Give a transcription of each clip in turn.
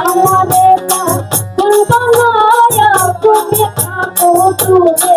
আমাদের তুমি থাকো দূরে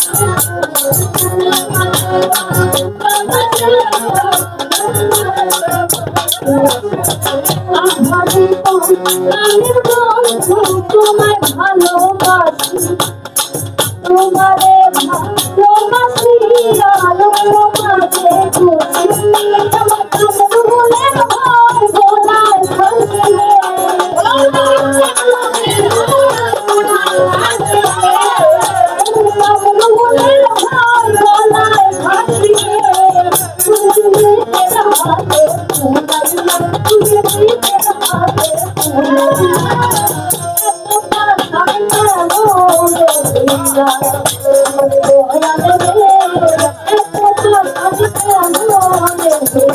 তোমায় ভালোবাসি। তোমারে ভালোবাসি। আলো তোমাকে খুশি